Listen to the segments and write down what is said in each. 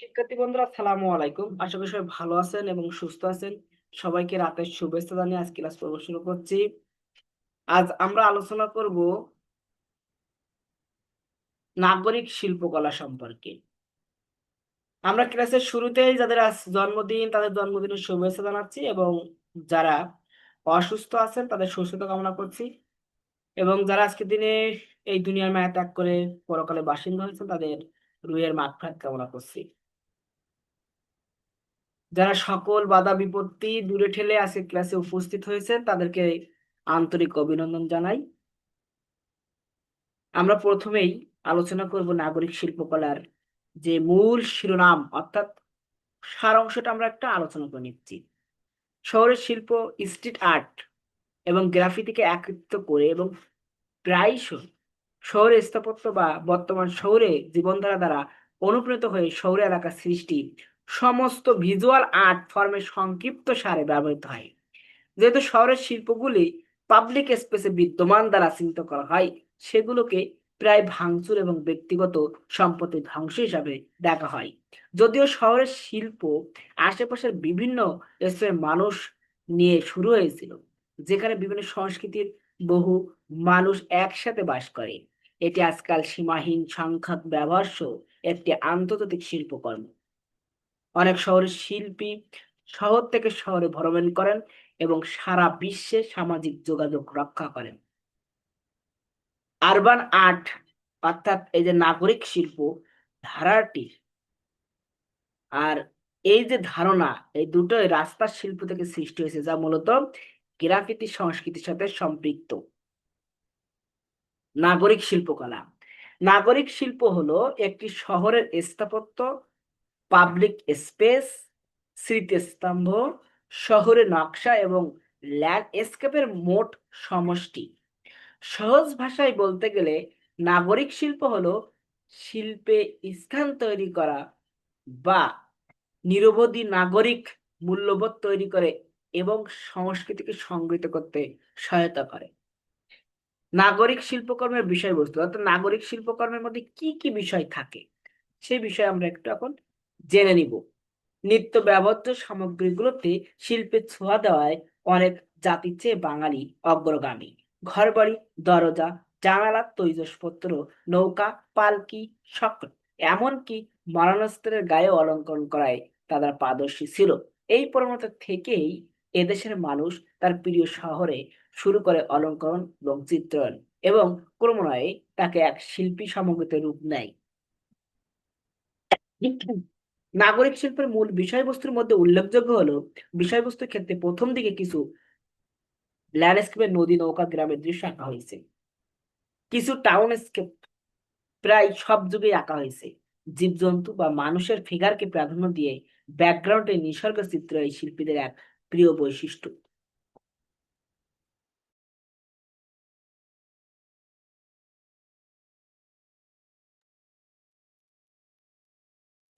শিক্ষার্থী বন্ধুরা, আসসালামু আলাইকুম। আশা করি সবাই ভালো আছেন এবং সুস্থ আছেন। সবাইকে রাতের শুভেচ্ছা জানিয়ে আজ ক্লাস পর্ব শুরু করছি। আজ আমরা আলোচনা করব নাগরিক শিল্পকলা সম্পর্কে। আমরা ক্লাসের শুরুতেই যাদের আজ জন্মদিন, তাদের জন্মদিনের শুভেচ্ছা জানাচ্ছি এবং যারা অসুস্থ আছেন, তাদের সুস্থতা কামনা করছি। এবং যারা আজকের দিনে এই দুনিয়ার মায়া ত্যাগ করে পরকালে বাসিন্দা হয়েছেন, তাদের রুহের মাগফিরাত কামনা করছি। যারা সকল বাধা বিপত্তি দূরে ঠেলে আজকে ক্লাসে উপস্থিত হয়েছেন, তাদেরকে আন্তরিক অভিনন্দন জানাই। আমরা প্রথমেই আলোচনা করব নাগরিক শিল্পকলার যে মূল শিরোনাম, অর্থাৎ সার অংশটা আমরা একটা আলোচনা করে নিচ্ছি। শহরের শিল্প, স্ট্রিট আর্ট এবং গ্রাফিতিকে একত্রিত করে এবং প্রায়শ শহরের স্থাপত্য বা বর্তমান শহরে জীবনধারা দ্বারা অনুপ্রাণিত হয়ে শহর এলাকার সৃষ্টি সমস্ত ভিজুয়াল আর্ট ফর্মের সংক্ষিপ্ত সারে ব্যবহৃত হয়। যেহেতু শহরের শিল্পগুলি পাবলিক স্পেসে বিদ্যমান দ্বারা চিহ্নিত করা হয়, সেগুলোকে প্রায় ভাঙচুর এবং ব্যক্তিগত সম্পত্তি ধ্বংস হিসাবে দেখা হয়। যদিও শহরের শিল্প আশেপাশের বিভিন্ন স্তরের মানুষ নিয়ে শুরু হয়েছিল, যেখানে বিভিন্ন সংস্কৃতির বহু মানুষ একসাথে বাস করে। এটি আজকাল সীমাহীন সংখ্যক ব্যবহার সহ একটি আন্তর্জাতিক শিল্পকর্ম। অনেক শহরের শিল্পী শহর থেকে শহরে ভ্রমণ করেন এবং সারা বিশ্বে সামাজিক যোগাযোগ রক্ষা করেন। আরবান আর্ট, অর্থাৎ এই যে নাগরিক শিল্প, ধারাটি আর এই যে ধারণা, এই দুটোই রাস্তার শিল্প থেকে সৃষ্টি হয়েছে, যা মূলত গ্রাফিতি সংস্কৃতির সাথে সম্পৃক্ত। নাগরিক শিল্পকলা। নাগরিক শিল্প হলো একটি শহরের স্থাপত্য, পাবলিক স্পেস, স্মৃতিস্তম্ভ শহরের নকশা এবং ল্যান্ডস্কেপের মোট সমষ্টি। সহজ ভাষায় বলতে গেলে নাগরিক শিল্প হলো শিল্পে স্থান তৈরি করা বা নিরবধি নাগরিক মূল্যবোধ তৈরি করে এবং সংস্কৃতিকে সংগৃহীত করতে সহায়তা করে। নাগরিক শিল্পকর্মের বিষয়বস্তু, অর্থাৎ নাগরিক শিল্পকর্মের মধ্যে কি কি বিষয় থাকে সেই বিষয়ে আমরা একটু এখন জেনে নিব। নিত্য ব্যবহৃত সামগ্রীগুলোতে শিল্পের ছোঁয়া দেওয়ায় অনেক জাতির চেয়ে বাঙালি অগ্রগামী। ঘরবাড়ি, দরজা জানালা তৈজসপত্র, নৌকা, পালকি, সকল। এমনকি মরণস্ত্রের গায়ে অলঙ্করণ করায় তাদের পারদর্শী ছিল। এই প্রবণতা থেকেই এদেশের মানুষ তার প্রিয় শহরে শুরু করে অলঙ্করণ এবং চিত্রায়ন এবং ক্রমান্বয়ে তাকে এক শিল্পী সামগ্রীতে রূপ নেয়। নাগরিক শিল্পের মূল বিষয়বস্তুর মধ্যে উল্লেখযোগ্য হলো, বিষয়বস্তুর ক্ষেত্রে প্রথম দিকে কিছু ল্যান্ডস্কেপের নদী, নৌকা, গ্রামের দৃশ্য আঁকা হয়েছে। কিছু টাউনস্কেপ প্রায় সব যুগেই আঁকা হয়েছে। জীবজন্তু বা মানুষের ফিগারকে প্রাধান্য দিয়ে ব্যাকগ্রাউন্ডে নিসর্গ চিত্র এই শিল্পীদের এক প্রিয় বৈশিষ্ট্য।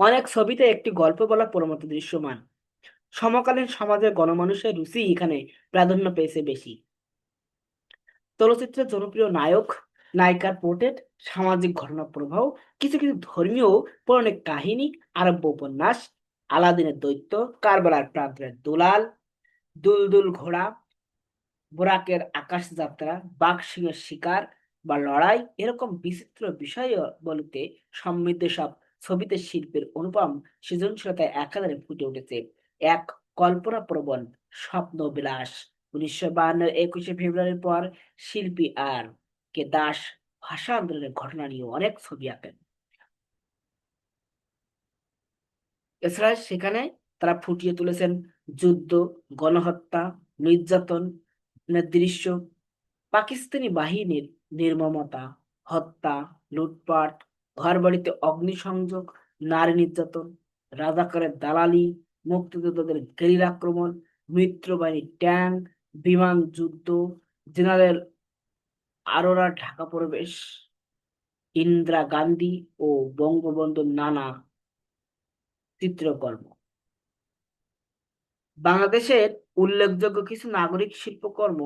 অনেক ছবিতে একটি গল্প বলা প্রমত দৃশ্যমান। সমকালীন সমাজের গণমানুষের রুচি এখানে প্রাধান্য পেয়েছে বেশি। চলচ্চিত্রের জনপ্রিয় নায়ক, নায়িকার পোর্ট্রেট, সামাজিক ঘটনা প্রবাহ কিছু কিছু ধর্মীয় পৌরাণিক কাহিনী, আরব্য উপন্যাস, আলাদিনের দৈত্য, কারবালার প্রান্তরের দুলাল, দুলদুল ঘোড়া, বোরাকের আকাশ যাত্রা, বাঘ সিংহের শিকার বা লড়াই, এরকম বিচিত্র বিষয় বলতে সমৃদ্ধ সব ছবিতে শিল্পের অনুপম সৃজনশীলতায় একাধারে ফুটে উঠেছে এক কল্পনা প্রবণ স্বপ্ন বিলাস উনিশশো বাহান্নের একুশে ফেব্রুয়ারির পর শিল্পী আর কে দাস ভাষা আন্দোলনের ঘটনা নিয়ে অনেক ছবি আঁকেন। এছাড়া সেখানে তারা ফুটিয়ে তুলেছেন যুদ্ধ, গণহত্যা, নির্যাতন দৃশ্য, পাকিস্তানি বাহিনীর নির্মমতা, হত্যা, লুটপাট ঘর বাড়িতে অগ্নিসংযোগ, নারী নির্যাতন রাজাকারের দালালি, মুক্তিযোদ্ধাদের গেরিলা আক্রমণ, মিত্রবাহিনী ট্যাঙ্ক বিমান যুদ্ধ, জেনারেল আরোরা ঢাকা প্রবেশ, ইন্দিরা গান্ধী ও বঙ্গবন্ধুর নানা চিত্রকর্ম। বাংলাদেশের উল্লেখযোগ্য কিছু নাগরিক শিল্পকর্ম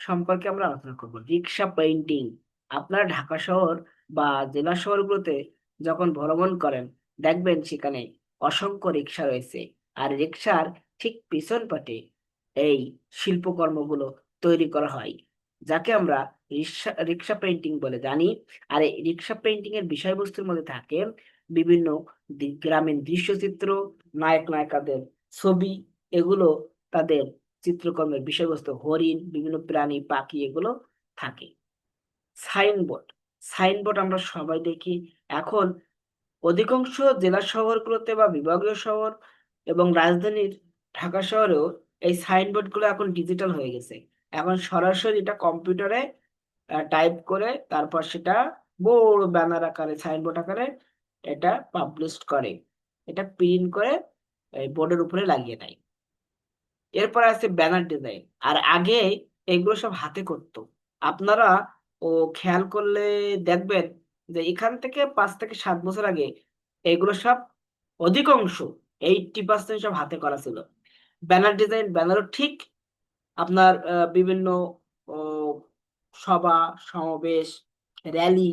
সম্পর্কে আমরা আলোচনা করব। রিক্সা পেইন্টিং, আপনারা ঢাকা শহর বা জেলা শহরগুলোতে যখন ভ্রমণ করেন, দেখবেন সেখানে অসংখ্য রিক্সা রয়েছে। আর রিক্সার ঠিক পিছন পাটে এই শিল্পকর্মগুলো তৈরি করা হয়, যাকে আমরা রিক্সা রিক্সা পেন্টিং বলে জানি। আর এই রিক্সা পেন্টিং এর বিষয়বস্তুর মধ্যে থাকে বিভিন্ন গ্রামীণ দৃশ্যচিত্র, নায়ক নায়িকাদের ছবি, এগুলো তাদের চিত্রকর্মের বিষয়বস্তু, হরিণ, বিভিন্ন প্রাণী, পাখি, এগুলো থাকে। সাইনবোর্ড সাইনবোর্ড আমরা সবাই দেখি। এখন অধিকাংশ জেলা শহরগুলোতে বা বিভাগীয় শহর এবং রাজধানীর ঢাকা শহরেও এই সাইনবোর্ডগুলো এখন ডিজিটাল হয়ে গেছে। এখন সরাসরি এটা কম্পিউটারে টাইপ করে তারপর সেটা বড় ব্যানার আকারে, সাইনবোর্ড আকারে এটা পাবলিশ করে। এটা প্রিন্ট করে বোর্ডের উপরে লাগিয়ে দেয়। এরপর আছে ব্যানার ডিজাইন। আর আগে এগুলো সব হাতে করতো। আপনারা ও খেয়াল করলে দেখবেন যে এখান থেকে পাঁচ থেকে সাত বছর আগে এগুলো সব অধিকাংশ এইটটি পার্সেন্ট সব হাতে করা ছিল। ব্যানার ডিজাইন, ব্যানারও ঠিক। আপনার বিভিন্ন সভা, সমাবেশ, র্যালি,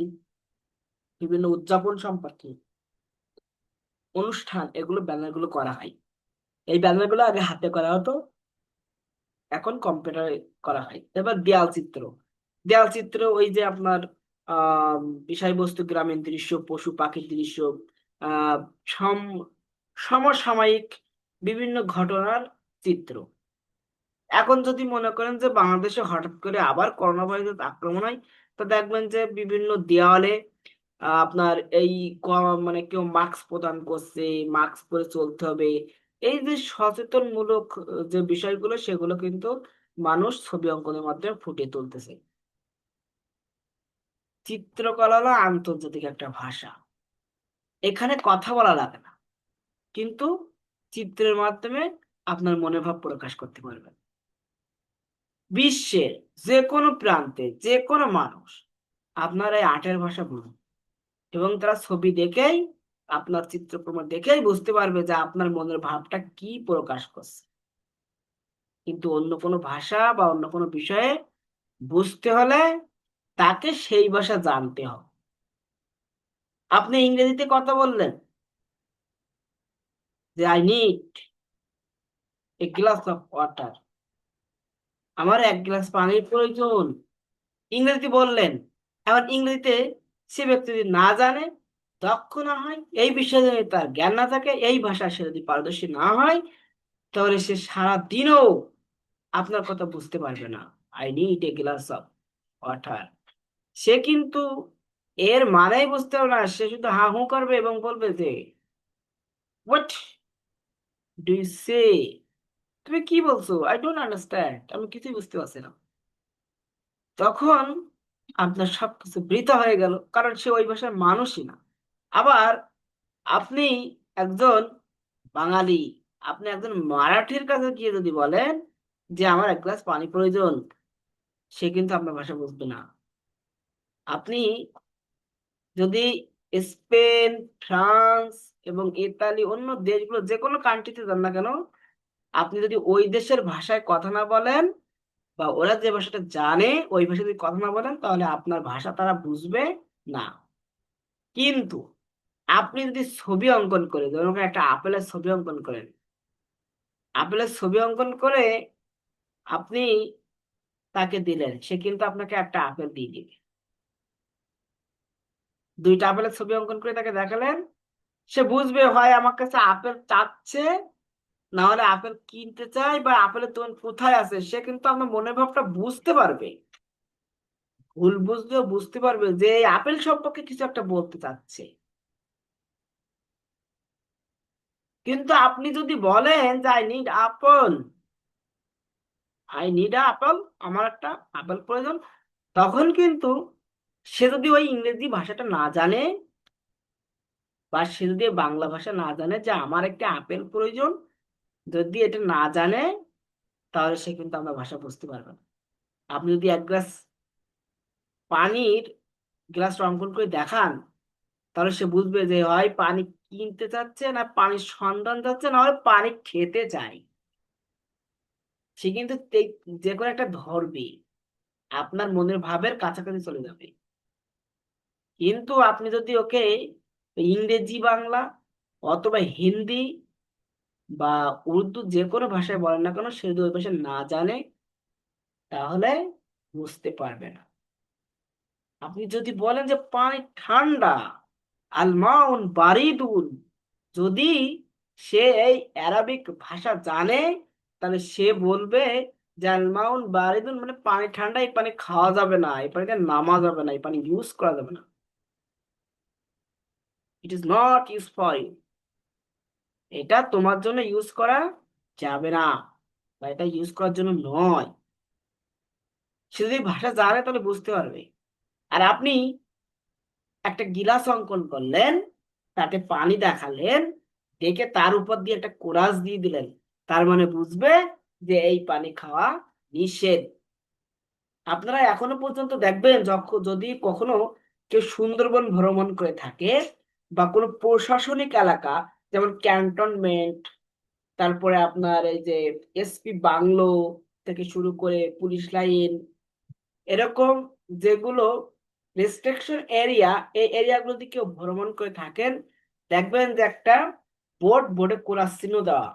বিভিন্ন উদযাপন সম্পর্কে অনুষ্ঠান, এগুলো ব্যানারগুলো করা হয়। এই ব্যানারগুলো আগে হাতে করা হতো। এখন কম্পিউটারে করা হয়। এবার দেয়াল চিত্র দেয়াল চিত্র, ওই যে আপনার বিষয়বস্তু, গ্রামীণ দৃশ্য, পশু, পাখির দৃশ্য সম, সমসাময়িক বিভিন্ন ঘটনার চিত্র। এখন যদি মনে করেন যে বাংলাদেশে হঠাৎ করে আবার করোনা ভাইরাস আক্রমণ হয়, তো দেখবেন যে বিভিন্ন দেওয়ালে আপনার এই মানে কেউ মাস্ক প্রদান করছে, মাস্ক পরে চলতে হবে। এই যে সচেতনমূলক যে বিষয়গুলো, সেগুলো কিন্তু মানুষ ছবি অঙ্কনের মাধ্যমে ফুটিয়ে তুলতেছে। চিত্রকলা হলো আন্তর্জাতিক একটা ভাষা। এখানে কথা বলা লাগে না। কিন্তু চিত্রের মাধ্যমে আপনার মনের ভাব প্রকাশ করতে পারবেন। বিশ্বের যে কোনো প্রান্তে যে কোনো মানুষ আপনার এই আর্টের ভাষা বুঝবে এবং তারা ছবি দেখেই, আপনার চিত্রকর্ম দেখেই বুঝতে পারবে যে আপনার মনের ভাবটা কি প্রকাশ করছে। কিন্তু অন্য কোনো ভাষা বা অন্য কোনো বিষয়ে বুঝতে হলে তাকে সেই ভাষা জানতে হবে। আপনি ইংরেজিতে কথা বললেন। যে I need a glass of water আমার এক গ্লাস পানির প্রয়োজন। ইংরেজিতে বললেন। এবার ইংরেজিতে সে ব্যক্তি যদি না জানে, দক্ষ না হয়, এই বিষয়ে যদি তার জ্ঞান না থাকে, এই ভাষা সে যদি পারদর্শী না হয়, তাহলে সে সারাদিনও আপনার কথা বুঝতে পারবে না। I need a glass of water সে কিন্তু এর মানেই বুঝতে পারবে না। সে শুধু হা হু করবে এবং বলবে যে হোয়াট ডু ইউ সে তুমি কি বলছো? আই ডোন্ট আন্ডারস্ট্যান্ড আমি কিছুই বুঝতে পারছি না। তখন আপনার সবকিছু বৃথা হয়ে গেল, কারণ সে ওই ভাষার মানুষই না। আবার আপনি একজন বাঙালি, আপনি একজন মারাঠির কাছে গিয়ে যদি বলেন যে, আমার এক গ্লাস পানি প্রয়োজন, সে কিন্তু আপনার ভাষা বুঝবে না। আপনি যদি স্পেন, ফ্রান্স এবং ইতালি অন্য দেশগুলো যে কোনো কান্ট্রিতে যান না কেন, আপনি যদি ওই দেশের ভাষায় কথা না বলেন বা ওরা যে ভাষাটা জানে ওই ভাষায় যদি কথা না বলেন, তাহলে আপনার ভাষা তারা বুঝবে না। কিন্তু আপনি যদি ছবি অঙ্কন করে, ধরুন একটা আপেলের ছবি অঙ্কন করেন, আপেলের ছবি অঙ্কন করে আপনি তাকে দিলেন, সে কিন্তু আপনাকে একটা আপেল দিয়ে দিবে। দুইটা আপেলের ছবি অঙ্কন করে তাকে দেখালেন। সে বুঝবে হয় আমার কাছে আপেল চাচ্ছে না হলে আপেল কিনতে চাই বা আপেলের দোকান কোথায় আছে? সে কিন্তু আপনার মনের ভাবটা বুঝতে পারবে। ভুল বুঝলেও বুঝতে পারবে যে আপেল সম্পর্কে কিছু একটা বলতে চাচ্ছে। কিন্তু আপনি যদি বলেন যে, I need apple, I need apple, আমার একটা আপেল প্রয়োজন, তখন কিন্তু সে যদি ওই ইংরেজি ভাষাটা না জানে বা সে যদি বাংলা ভাষা না জানে যে আমার একটা আপেল প্রয়োজন, যদি এটা না জানে, তাহলে সে কিন্তু আমরা ভাষা বুঝতে পারবে না। আপনি যদি এক গ্লাস পানির গ্লাস অঙ্কন করে দেখান, তাহলে সে বুঝবে যে হয় পানি কিনতে চাচ্ছে না, পানির সন্ধান যাচ্ছে না হয় পানি খেতে চায় সে কিন্তু যে কোনো একটা ধরবে আপনার মনের ভাবের কাছাকাছি চলে যাবে। কিন্তু আপনি যদি ওকে ইংরেজি, বাংলা অথবা হিন্দি বা উর্দু যে কোনো ভাষায় বলেন না কেন, সে যদি ওই ভাষা না জানে, তাহলে বুঝতে পারবে না। আপনি যদি বলেন যে, পানি ঠান্ডা, আলমাউন বারিদুন যদি সে এই অ্যারাবিক ভাষা জানে, তাহলে সে বলবে যে, আলমাউন বারিদুন মানে পানি ঠান্ডা, এই পানি খাওয়া যাবে না, এই পানিতে নামা যাবে না, এই পানি ইউজ করা যাবে না। It is not use for you এটা তোমার জন্য ইউজ করা যাবে না বা এটা ইউজ করার জন্য নয়। সে যদি ভাষা জানে তাহলে বুঝতে পারবে। আর আপনি একটা গিলাস অঙ্কন করলেন, তাতে পানি দেখালেন, দেখে তার উপর দিয়ে একটা কোরাস দিয়ে দিলেন। তার মানে বুঝবে যে এই পানি খাওয়া নিষেধ। আপনারা এখনও পর্যন্ত দেখবেন যখন যদি কখনো কেউ সুন্দরবন ভ্রমণ করে থাকে বা কোনো প্রশাসনিক এলাকা, যেমন ক্যান্টনমেন্ট, তারপরে আপনার এই যে এসপি বাংলো থেকে শুরু করে পুলিশ লাইন, এরকম যেগুলো রেস্ট্রিকশন এরিয়া এই এরিয়াগুলোতে কেউ ভ্রমণ করে থাকেন, দেখবেন যে একটা বোর্ড বোর্ডে কোরাস চিহ্ন দেওয়া।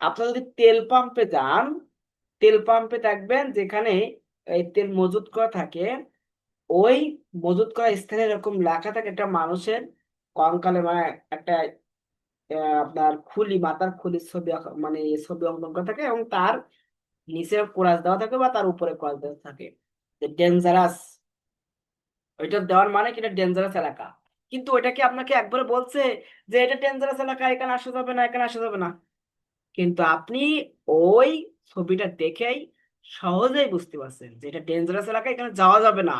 আপনারা যদি তেল পাম্পে যান, তেল পাম্পে দেখবেন যেখানে এই তেল মজুত করা থাকে ওই মজুত করা স্থানে এরকম লেখা থাকে একটা মানুষের কঙ্কালে মানে একটা আপনার খুলি, মাথার খুলির ছবি মানে ছবি অঙ্কন করা থাকে এবং তার নিচে কোরাস দেওয়া থাকে বা তার উপরে কোরাস দেওয়া থাকে। ডেঞ্জারাস ওইটা দেওয়ার মানে কি? এটা ডেঞ্জারাস এলাকা। কিন্তু ওইটাকে আপনাকে একবারে বলছে যে এটা ডেঞ্জারাস এলাকা, এখানে আসা যাবে না, এখানে আসা যাবে না? কিন্তু আপনি ওই ছবিটা দেখেই সহজেই বুঝতে পারছেন যে এটা ডেঞ্জারাস এলাকা, এখানে যাওয়া যাবে না।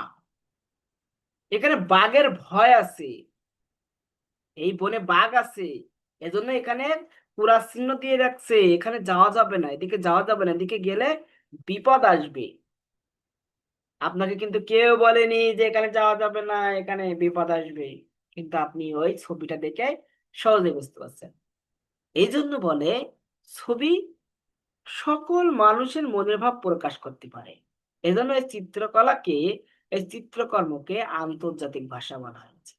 এখানে বাঘের ভয় আছে। এই বনে বাঘ আছে। এজন্য এখানে পুরা চিহ্ন দিয়ে রাখছে। এখানে যাওয়া যাবে না, এদিকে যাওয়া যাবে না, এদিকে গেলে বিপদ আসবে। আপনাকে কিন্তু কেউ বলেনি যে এখানে যাওয়া যাবে না, এখানে বিপদ আসবে। কিন্তু আপনি ওই ছবিটা দেখে সহজে বুঝতে পারছেন। এই জন্য বলে ছবি সকল মানুষের মনের ভাব প্রকাশ করতে পারে। এজন্য এই চিত্রকলাকে এই চিত্রকর্মকে আন্তর্জাতিক ভাষা বলা হয়েছে।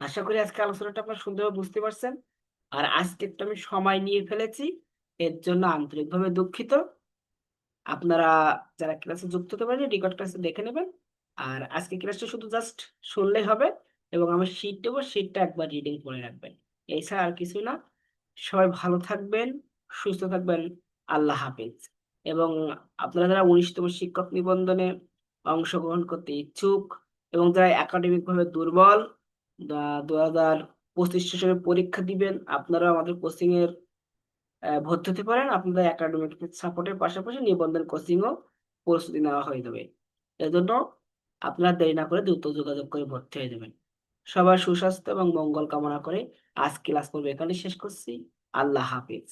আশা করি আজকে আলোচনাটা আপনারা সুন্দরভাবে বুঝতে পারছেন। আর আজকে একটু আমি সময় নিয়ে ফেলেছি, এর জন্য আন্তরিকভাবে দুঃখিত। আপনারা যারা ক্লাসে যুক্ত হতে পারেন রেকর্ড ক্লাসে দেখে নেবেন। আর আজকে ক্লাসটা শুধু জাস্ট শুনলেই হবে এবং আমার শীট দেবো শীটটা একবার রিডিং করে রাখবেন। এছাড়া আর কিছু না। সবাই ভালো থাকবেন, সুস্থ থাকবেন। আল্লাহ হাফিজ। এবং আপনারা যারা উনিশতম শিক্ষক নিবন্ধনে অংশগ্রহণ করতে ইচ্ছুক এবং যারা একাডেমিক ভাবে দুর্বল, দু হাজার পঁচিশ সেশনে পরীক্ষা দিবেন আপনারা আমাদের কোচিং এর ভর্তি হতে পারেন। আপনাদের একাডেমিক সাপোর্টের পাশাপাশি নিবন্ধন কোচিংও প্রস্তুতি নেওয়া হয়ে যাবে। এজন্য আপনারা দেরি না করে দ্রুত যোগাযোগ করে ভর্তি হয়ে যাবেন। সবার সুস্বাস্থ্য এবং মঙ্গল কামনা করে আজ ক্লাস করব এখানে শেষ করছি। আল্লাহ হাফিজ।